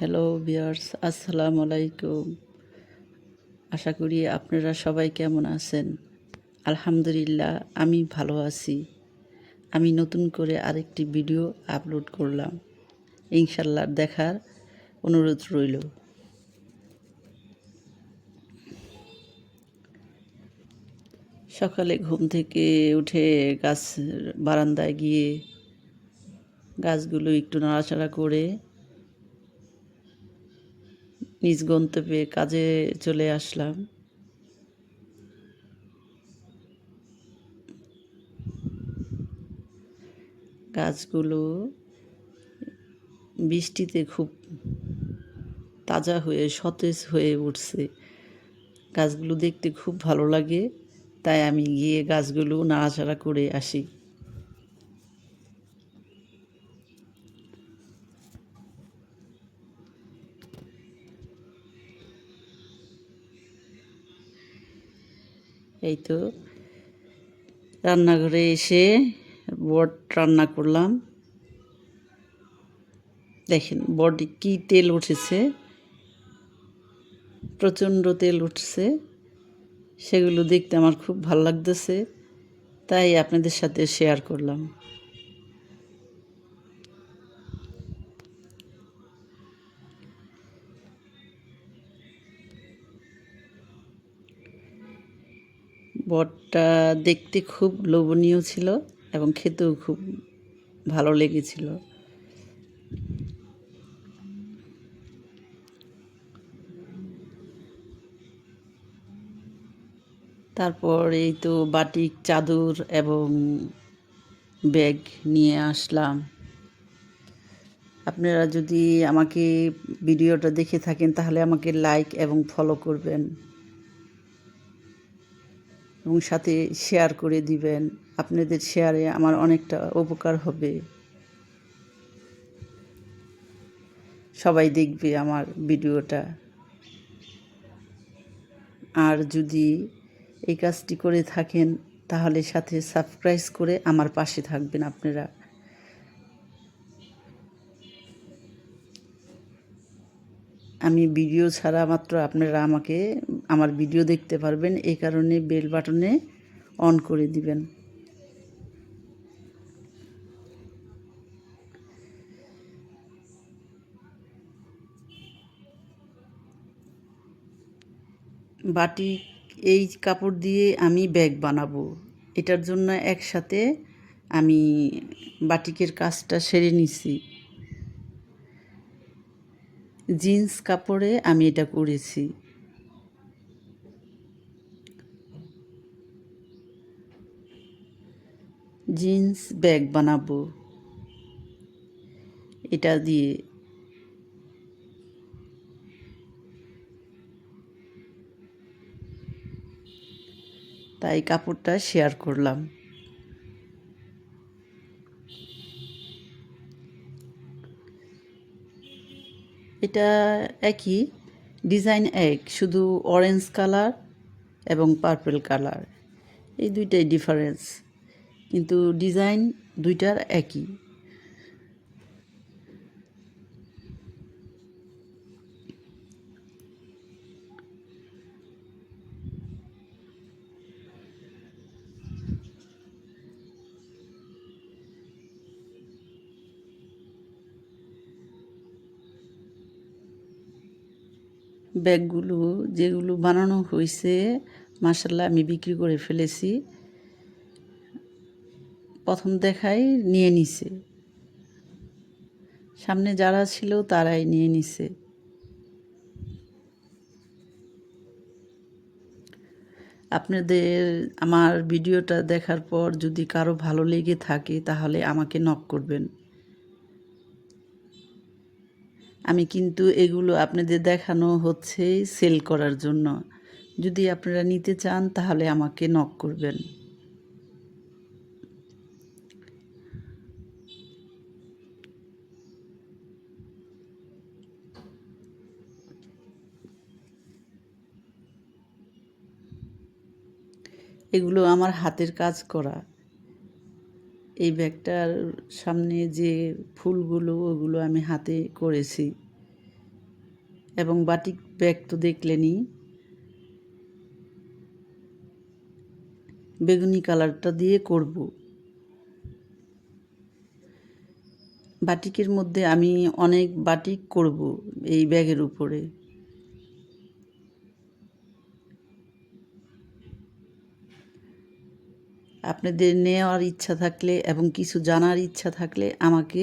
Hello বিয়ার্স আসসালামু আলাইকুম আশা করি আপনারা সবাই কেমন আছেন? আলহামদুলিল্লাহ, আমি ভালো আছি। আমি নতুন করে আরেকটি ভিডিও আপলোড করলাম। ইনশাল্লাহ দেখার অনুরোধ রইল। সকালে ঘুম থেকে উঠে গাছ বারান্দায় গিয়ে গাছগুলো একটু নাড়াচাড়া করে নিজ গন্তব্যে কাজে চলে আসলাম। গাছগুলো বৃষ্টিতে খুব তাজা হয়ে, সতেজ হয়ে উঠছে। গাছগুলো দেখতে খুব ভালো লাগে, তাই আমি গিয়ে গাছগুলো নাড়াচাড়া করে আসি। এই তো। রান্নাঘরে এসে বট রান্না করলাম। দেখেন বডি কি তেল উঠেছে, প্রচণ্ড তেল উঠছে, সেগুলো দেখতে আমার খুব ভালো লাগতেছে, তাই আপনাদের সাথে শেয়ার করলাম। বটটা দেখতে খুব লোভনীয় ছিল এবং খেতেও খুব ভালো লেগেছিল। তারপর এই তো বাটিক, চাদর এবং ব্যাগ নিয়ে আসলাম। আপনারা যদি আমাকে ভিডিওটা দেখে থাকেন, তাহলে আমাকে লাইক এবং ফলো করবেন। এবং সাথে শেয়ার করে দিবেন। আপনাদের শেয়ারে আমার অনেকটা উপকার হবে। সবাই দেখবে আমার ভিডিওটা। আর যদি এই কাজটি করে থাকেন, তাহলে সাথে সাবস্ক্রাইব করে আমার পাশে থাকবেন আপনারা। আমি ভিডিও ছাড়া মাত্র আপনারা আমাকে, আমার ভিডিও দেখতে পারবেন এই কারণে বেল বাটনে অন করে দিবেন। বাটি, এই কাপড় দিয়ে আমি ব্যাগ বানাবো। এটার জন্য একসাথে আমি বাটিকের কাজটা সেরে নিছি। জিন্স কাপড়ে আমি এটা করেছি। জিন্স ব্যাগ বানাবো। এটা দিয়ে। তাই কাপড়টা শেয়ার করলাম। এটা একই ডিজাইন এক, শুধু অরেঞ্জ কালার এবং পার্পল কালার এই দুইটাই ডিফারেন্স কিন্তু ডিজাইন দুইটার একই। ব্যাগগুলো যেগুলো বানানো হয়েছে মাসাল্লাহ আমি বিক্রি করে ফেলেছি। প্রথম দেখাই নিয়ে নিছে। সামনে যারা ছিল তারাই নিয়ে নিছে। আপনাদের আমার ভিডিওটা দেখার পর যদি কারও ভালো লেগে থাকে তাহলে আমাকে নক করবেন। আমি কিন্তু এগুলো আপনাদের দেখানো হচ্ছে সেল করার জন্য। যদি আপনারা নিতে চান, তাহলে আমাকে নক করবেন। এগুলো আমার হাতের কাজ করা। এই ব্যাগটার সামনে যে ফুলগুলো, ওগুলো আমি হাতে করেছি। এবং বাটিক ব্যাগ তো দেখলেনই। বেগুনি কালারটা দিয়ে করব। বাটিকের মধ্যে আমি অনেক বাটিক করব এই ব্যাগের উপরে। আপনাদের নেওয়ার ইচ্ছা থাকলে এবং কিছু জানার ইচ্ছা থাকলে আমাকে